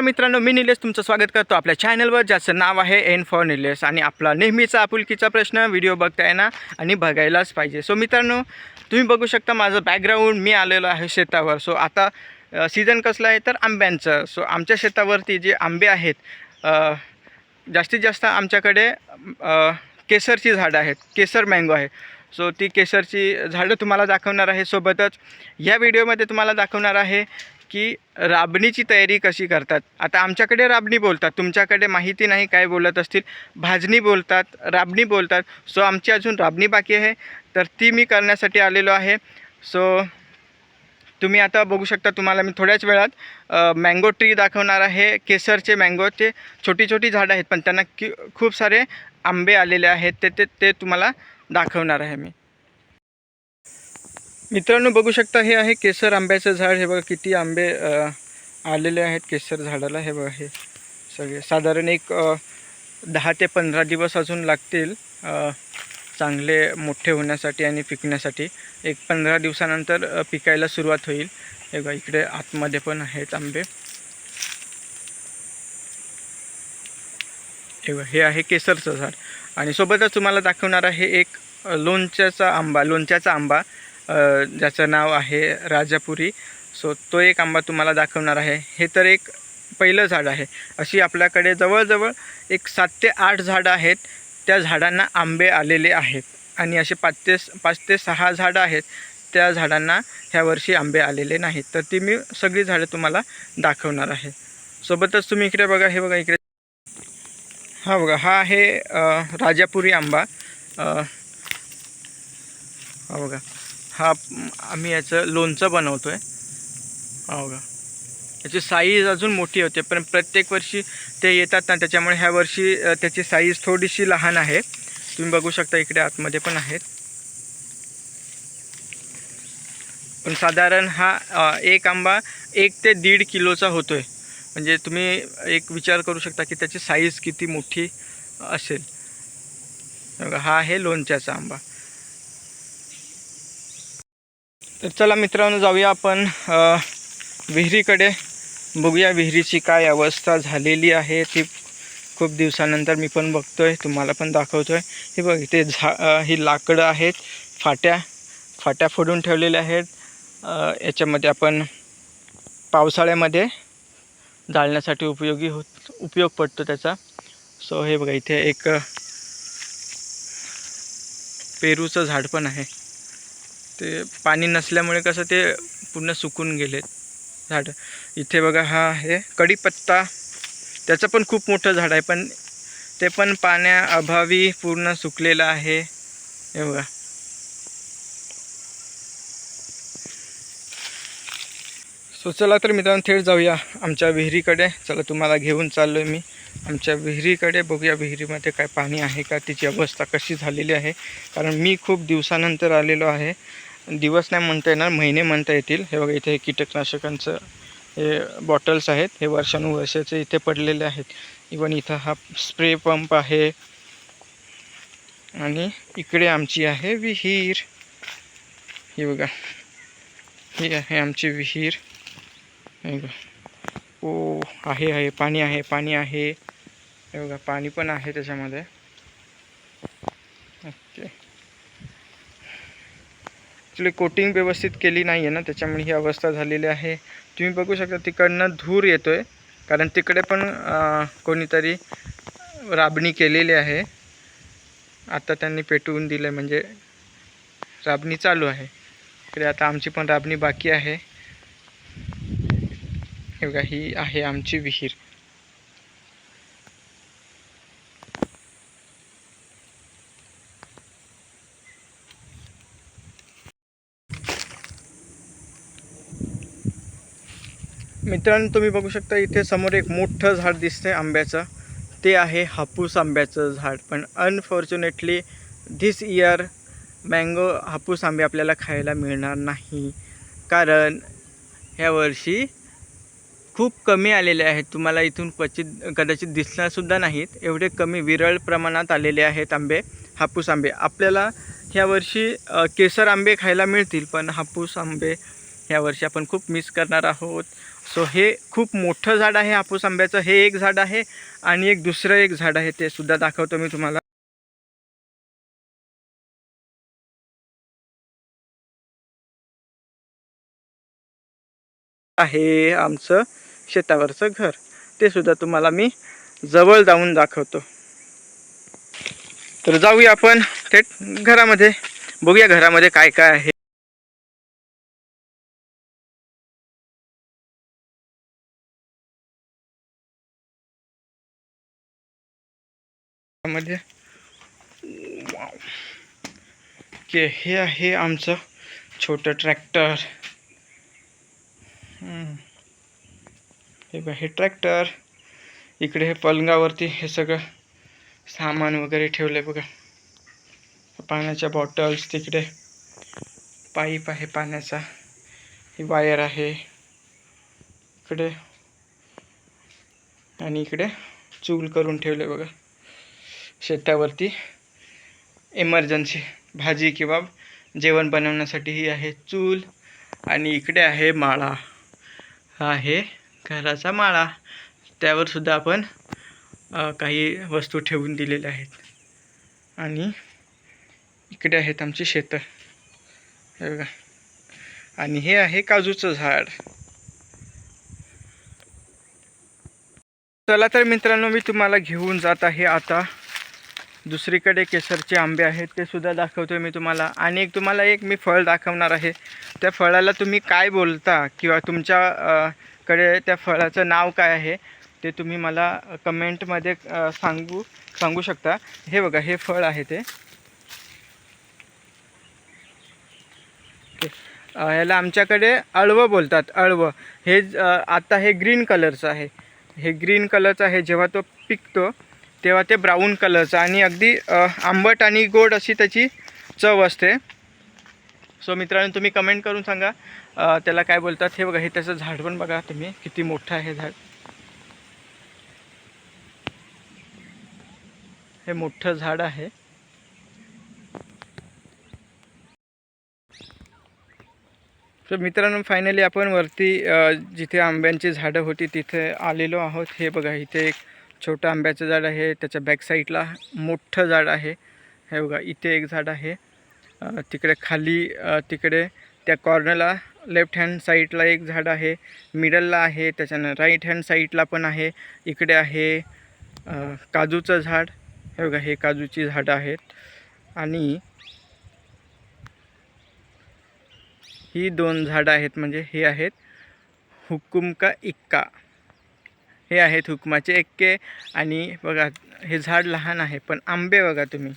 नमस्कार मित्रांनो मी निलेश तुमचं स्वागत करतो आपल्या चॅनलवर ज्याचं नाव आहे एन फॉर निलेश आणि आपला नेहमीचा आपुलकीचा प्रश्न व्हिडिओ बघताय ना आणि बघायलाच पाहिजे. सो मित्रांनो तुम्ही बघू शकता माझं बॅकग्राऊंड मी आलेलो आहे शेतावर. सो आता सीझन कसलं आहे तर आंब्यांचं. सो आमच्या शेतावरती जे आंबे आहेत जास्तीत जास्त आमच्याकडे केसरची झाडं आहेत. केसर मँगो आहे. सो ती केसरची झाडं तुम्हाला दाखवणार आहे. सोबतच या व्हिडिओमध्ये तुम्हाला दाखवणार आहे की राबणीची तयारी कशी करतात? आता आमच्याकडे राबणी बोलतात तुमच्याकडे माहिती नाही काय बोलत असतील भाजणी बोलतात राबणी बोलतात. सो आमची अजून राबणी बाकी आहे. तर ती मी करण्यासाठी आलेलो आहे. सो तुम्ही आता बघू शकता तुम्हाला मी थोड्याच वेळात मँगो ट्री दाखवणार आहे. केसरचे मँगोचे छोटी छोटी झाडं आहेत पण त्यांना की खूप सारे आंबे आलेले आहेत. ते ते ते तुम्हाला दाखवणार आहे मी. मित्रांनो बघू शकता हे आहे केसर आंब्याचं झाड. हे बघा किती आंबे आलेले आहेत केसर झाडाला. हे बघा हे सगळे साधारण एक दहा ते पंधरा दिवस अजून लागतील चांगले मोठे होण्यासाठी आणि पिकण्यासाठी. एक पंधरा दिवसानंतर पिकायला सुरुवात होईल. हे बघा इकडे आतमध्ये पण आहेत आंबे. हे बघा हे आहे केसरचं झाड. आणि सोबतच तुम्हाला दाखवणार आहे एक लोणच्याचा आंबा लोणच्याचा आंबा. ज्याचं नाव आहे राजापुरी. सो तो एक आंबा तुम्हाला दाखवणार आहे. हे तर एक पहिलं झाड आहे. अशी आपल्याकडे जवळजवळ एक सात ते आठ झाडं आहेत. त्या झाडांना आंबे आलेले आहेत. आणि असे पाच ते पाच ते सहा झाडं आहेत. त्या झाडांना ह्या वर्षी आंबे आलेले नाहीत. तर ती मी सगळी झाडं तुम्हाला दाखवणार आहे. सोबतच तुम्ही इकडे बघा हे बघा इकडे. हा बघा हा आहे राजापुरी आंबा. हा बघा. हा आम्ही याचं लोणचं बनवतो आहे हो का याची साईज अजून मोठी होते पण प्रत्येक वर्षी ते येतात ना त्याच्यामुळे ह्या वर्षी त्याची साईज थोडीशी लहान आहे. तुम्ही बघू शकता इकडे आतमध्ये पण आहेत. पण साधारण हा एक आंबा एक ते दीड किलोचा होतो आहे म्हणजे तुम्ही एक विचार करू शकता की त्याची साईज किती मोठी असेल. हा आहे लोणच्याचा आंबा. तर चला मित्रांनो जाऊया आपण विहिरीकडे. बघूया विहिरीची काय अवस्था झालेली आहे. ती खूप दिवसानंतर मी पण बघतोय तुम्हाला पण दाखवतोय. हे बघ इथे झा ही लाकडं आहेत फाट्या फाट्या फोडून ठेवलेल्या आहेत. याच्यामध्ये आपण पावसाळ्यामध्ये जाळण्यासाठी उपयोगी होत उपयोग पडतो त्याचा. सो हे बघा इथे एक पेरूचं झाड पण आहे. ते पाणी नसल्यामुळे कसं ते पूर्ण सुकून गेलेत झाड. इथे बघा हा आहे कढीपत्ता. त्याचं पण खूप मोठं झाड आहे पण ते पण पाण्याअभावी पूर्ण सुकलेलं आहे. हे बघा. सो चला तर मित्रांनो थेट जाऊया आमच्या विहिरीकडे. चला तुम्हाला घेऊन चाललो आहे मी. आमच्या विहिरीकडे बघूया विहिरीमध्ये काय पाणी आहे का तिची अवस्था कशी झालेली आहे. कारण मी खूप दिवसानंतर आलेलो आहे. दिवस नाही म्हणता येणार महिने म्हणता येतील. हे बघा इथे कीटकनाशकांचं हे बॉटल्स आहेत. हे वर्षानुवर्षाचे इथे पडलेले आहेत. इवन इथं हा स्प्रे पंप आहे. आणि इकडे आमची आहे विहीर. ही बघा. ही आहे आमची विहीर. हे बघा. ओ आहे आहे. पाणी आहे पाणी आहे. हे बघा पाणी पण आहे त्याच्यामध्ये. ओके. ॲक्च्युली कोटिंग व्यवस्थित केली नाही आहे ना त्याच्यामुळे ही अवस्था झालेली आहे. तुम्ही बघू शकता तिकडनं धूर येतो आहे कारण तिकडे पण कोणीतरी राबणी केलेली आहे. आता त्यांनी पेटवून दिलं म्हणजे राबणी चालू आहे. इकडे आता आमची पण राबणी बाकी आहे. हे बघा ही आहे आमची विहीर. मित्रांनो तुम्ही बघू शकता इथे समोर एक मोठं झाड दिसतंय आंब्याचं. ते आहे हापूस आंब्याचं झाड. पण अनफॉर्च्युनेटली धिस इयर मँगो हापूस आंबे आपल्याला खायला मिळणार नाही. कारण ह्या वर्षी खूप कमी आलेले आहेत. तुम्हाला इथून क्वचित कदाचित दिसणारसुद्धा नाहीत. एवढे कमी विरळ प्रमाणात आलेले आहेत आंबे हापूस आंबे. आपल्याला ह्या वर्षी केसर आंबे खायला मिळतील पण हापूस आंबे ह्या वर्षी आपण खूप मिस करणार आहोत. सो हे खूप मोठं झाड आहे हापूस आंब्याचं. हे एक झाड आहे आणि एक दुसरं एक झाड आहे ते सुद्धा दाखवतो मी तुम्हाला. आहे आमचं शेतावरचं घर. ते सुद्धा तुम्हाला मी जवळ जाऊन दाखवतो. तर जाऊया आपण थेट घरामध्ये. बघूया घरामध्ये काय काय आहे. मध्ये के हे आहे आमचं छोटं ट्रॅक्टर हे बघ हे ट्रॅक्टर इकडे हे पलंगावरती हे सगळं सामान वगैरे ठेवलं बघा. पाण्याच्या बॉटल्स तिकडे. पाईप आहे पाण्याचा. ही वायर आहे. इकडे. आणि इकडे चूल करून ठेवले बघा. शेतावरती इमर्जन्सी भाजी किंवा जेवण बनवण्यासाठी ही आहे चूल आणि इकडे आहे माळा. हा आहे घराचा माळा. त्यावर सुद्धा आपण काही वस्तू ठेवून दिलेल्या आहेत. आणि इकडे आहेत आमची शेतं. हे बघा. आणि हे आहे काजूचं झाड. चला तर मित्रांनो मी तुम्हाला घेऊन जात आहे आता दुसरीकडे केसरचे आंबे आहेत ते सुद्धा दाखवतो मी तुम्हाला. आणि एक तुम्हाला एक मी फळ दाखवणार आहे. त्या फळाला तुम्ही काय बोलता किंवा तुमच्याकडे त्या फळाचं नाव काय आहे ते तुम्ही मला कमेंटमध्ये सांगू सांगू शकता. हे बघा हे फळ आहे ते. याला आमच्याकडे अळवं बोलतात अळवं. हे ज- आता हे ग्रीन कलरचं आहे. हे ग्रीन कलरचं आहे जेव्हा तो पिकतो तेव्हा ते ब्राऊन कलरचं आणि अगदी आंबट आणि गोड अशी त्याची चव असते. सो मित्रांनो तुम्ही कमेंट करून सांगा त्याला काय बोलतात. हे बघा हे त्याचं झाड पण बघा तुम्ही किती मोठं आहे झाड. हे मोठं झाड आहे. तर मित्रांनो फायनली आपण वरती जिथे आंब्यांची झाडं होती तिथे आलेलो आहोत. हे बघा इथे एक छोटं आंब्याचं झाड आहे त्याच्या बॅक साईडला मोठं झाड आहे. हे बघा इथे एक झाड आहे. तिकडे खाली तिकडे त्या कॉर्नरला लेफ्ट हँड साईडला एक झाड आहे. मिडलला आहे त्याच्यानं राईट हँड साईडला पण आहे. इकडे आहे काजूचं झाड. हे बघा हे काजूची झाडं आहेत. आणि ही दोन झाडं आहेत म्हणजे हे आहेत हुकुम का इक्का. हे आहेत हुकमाचे एक्के आणि बघा हे झाड लहान आहे पण आंबे बघा तुम्ही.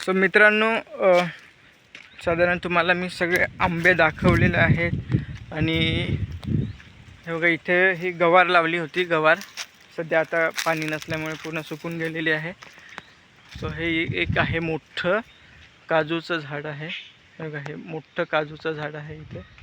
सो मित्रांनो साधारण तुम्हाला मी सगळे आंबे दाखवलेले आहेत. आणि हे बघा इथे ही गवार लावली होती गवार. सध्या आता पाणी नसल्यामुळे पूर्ण सुकून गेलेली आहे. सो हे एक आहे मोठं काजूचं झाड आहे. हे बघा हे मोठं काजूचं झाड आहे इथे.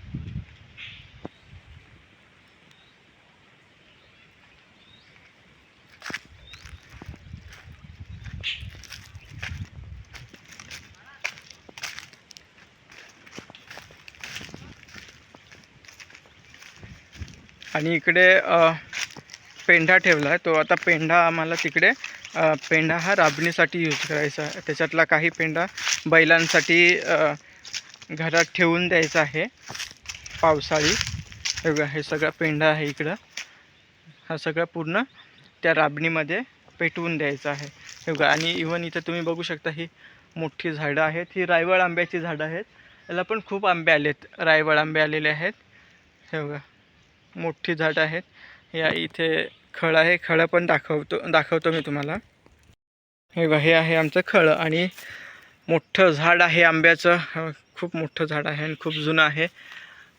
आणि इकडे पेंढा ठेवला आहे तो आता पेंढा आम्हाला तिकडे पेंढा हा राबणीसाठी यूज करायचा आहे. त्याच्यातला काही पेंढा बैलांसाठी घरात ठेवून द्यायचा आहे. पावसाळी. हे बघा हे सगळा पेंढा आहे इकडं. हा सगळा पूर्ण त्या राबणीमध्ये पेटवून द्यायचा आहे. हे बघा आणि इवन इथं तुम्ही बघू शकता ही मोठी झाडं आहेत. ही रायवळ आंब्याची झाडं आहेत. याला पण खूप आंबे आलेत. रायवळ आंबे आलेले आहेत. हे बघा. मोठी झाडं आहेत या इथे खळ आहे. खळं पण दाखवतो दाखवतो मी तुम्हाला. हे बघा हे आहे आमचं खळं आणि मोठं झाड आहे आंब्याचं. खूप मोठं झाड आहे आणि खूप जुनं आहे.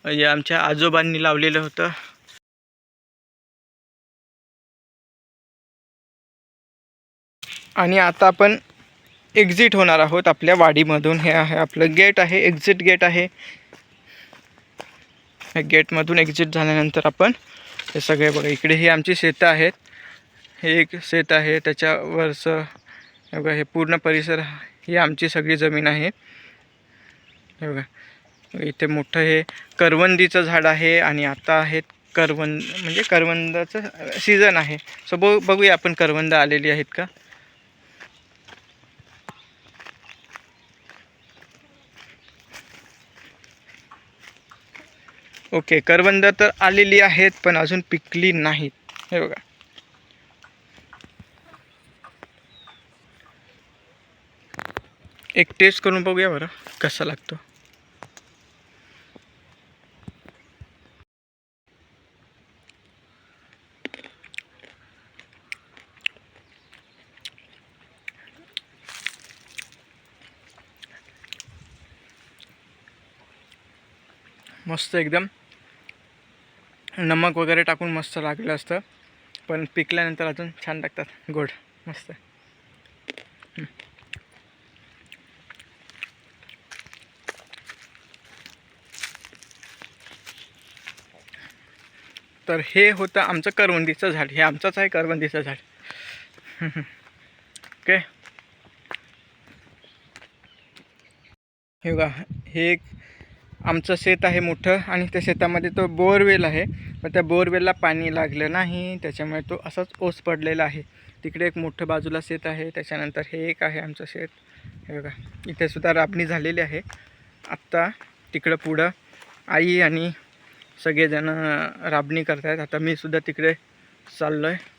हे आमच्या आजोबांनी लावलेलं होतं. आणि आता आपण एक्झिट होणार आहोत आपल्या वाडीमधून. हे आहे आपलं गेट आहे. एक्झिट गेट आहे. गेटमधून एक्झिट झाल्यानंतर आपण हे सगळे बघा इकडे ही आमची शेतं आहेत. हे एक शेत आहे त्याच्यावरचं हे बघा हे पूर्ण परिसर ही आमची सगळी जमीन आहे. हे बघा इथे मोठं हे करवंदीचं झाड आहे आणि आता आहेत करवंद म्हणजे करवंदाचं सीझन आहे. सो बघ बघूया आपण करवंद आलेली आहेत का? ओके करवंद तर आलेली आहेत पण अजून पिकली नाहीत. हे बघा. एक टेस्ट करून बघूया बरं कसा लागतो. मस्त एकदम. नमक वगैरे टाकून मस्त लागलं असतं. पण पिकल्यानंतर अजून छान लागतात. गोड मस्त. तर हे होतं आमचं करवंदीचं झाड. हे आमचंच आहे करवंदीचं झाड. ओके. हे बघा हे एक आमचं शेत आहे मोठं आणि त्या शेतामध्ये तो बोरवेल आहे. पण त्या बोरवेलला पाणी लागलं नाही त्याच्यामुळे तो असाच ओस पडलेला आहे. तिकडे एक मोठं बाजूला शेत आहे त्याच्यानंतर हे एक आहे आमचं शेत. हे बघा इथेसुद्धा राबणी झालेली आहे. आत्ता तिकडं पुढं आई आणि सगळेजण राबणी करत आहेत आता मी सुद्धा तिकडे चाललो आहे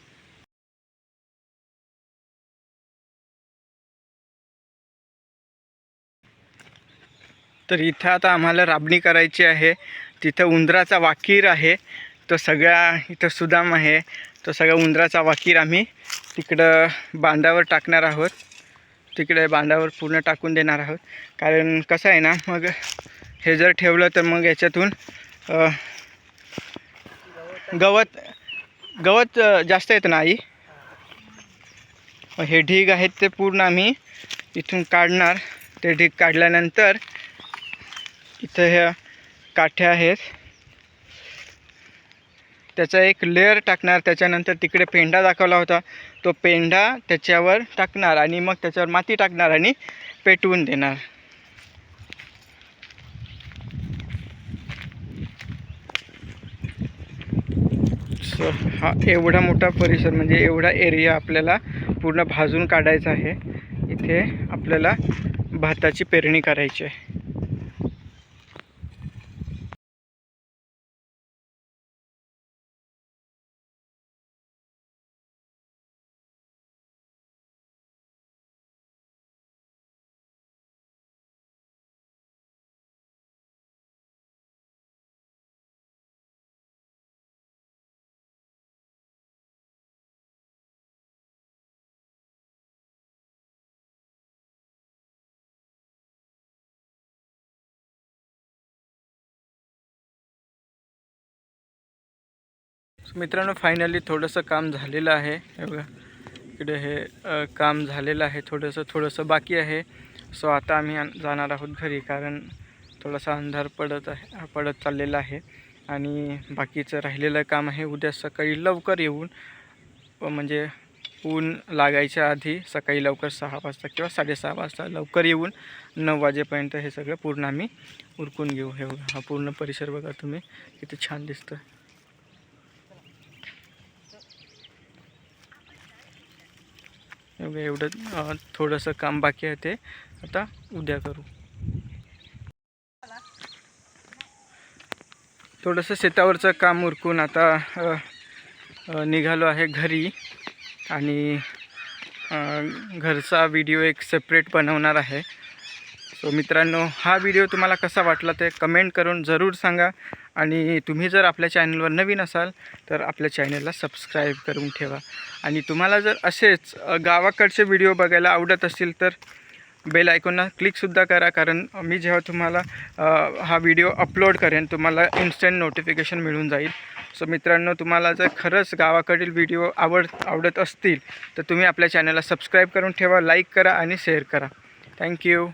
तर इथं आता आम्हाला राबणी करायची आहे. तिथं उंदराचा वाकीर आहे. तो सगळा इथं सुदाम आहे. तो सगळा उंदराचा वाकीर आम्ही तिकडं बांधावर टाकणार आहोत. तिकडे बांधावर पूर्ण टाकून देणार आहोत. कारण कसं आहे ना मग हे जर ठेवलं तर मग याच्यातून गवत गवत जास्त येतं ना आई? हे ढीग आहेत ते पूर्ण आम्ही इथून काढणार. ते ढीग काढल्यानंतर इथं ह्या काठ्या आहेत. त्याचा एक लेअर टाकणार त्याच्यानंतर तिकडे पेंढा दाखवला होता. तो पेंढा त्याच्यावर टाकणार आणि मग त्याच्यावर माती टाकणार आणि पेटवून देणार. सो हा एवढा मोठा परिसर म्हणजे एवढा एरिया आपल्याला पूर्ण भाजून काढायचा आहे. इथे आपल्याला भाताची पेरणी करायची आहे. मित्रांनो फायनली थोडंसं काम झालेलं आहे. हे बघा इकडे हे काम झालेलं आहे. थोडंसं थोडंसं बाकी आहे. सो आता आम्ही जाणार आहोत घरी कारण थोडासा अंधार पडत आहे पडत चाललेला आहे. आणि बाकीचं राहिलेलं काम आहे. उद्या सकाळी लवकर येऊन म्हणजे ऊन लागायच्या आधी सकाळी लवकर सहा वाजता किंवा साडेसहा वाजता लवकर येऊन नऊ वाजेपर्यंत हे सगळं पूर्ण आम्ही उरकून घेऊ. हे हा पूर्ण परिसर बघा तुम्ही. किती छान दिसतं एवढं एवढं थोडंसं काम बाकी आहे ते. आता उद्या करू. थोडंसं शेतावरचं काम उरकून आता निघालो आहे घरी. आणि घरचा व्हिडिओ एक सेपरेट बनवणार आहे. तो मित्रांनो हा व्हिडिओ तुम्हाला कसा वाटला ते कमेंट करून जरूर सांगा. आणि तुम्ही जर आपल्या चॅनलवर नवीन असाल तर आपल्या चॅनलला सबस्क्राईब करून ठेवा. आणि तुम्हाला जर असेच गावाकडचे व्हिडिओ बघायला आवडत असतील तर बेल आयकॉनला क्लिकसुद्धा करा. कारण मी जेव्हा तुम्हाला हा व्हिडिओ अपलोड करेन तुम्हाला इन्स्टंट नोटिफिकेशन मिळून जाईल. सो मित्रांनो तुम्हाला जर खरंच गावाकडील व्हिडिओ आवड आवडत असतील तर तुम्ही आपल्या चॅनलला सबस्क्राईब करून ठेवा लाईक करा आणि शेअर करा. थँक्यू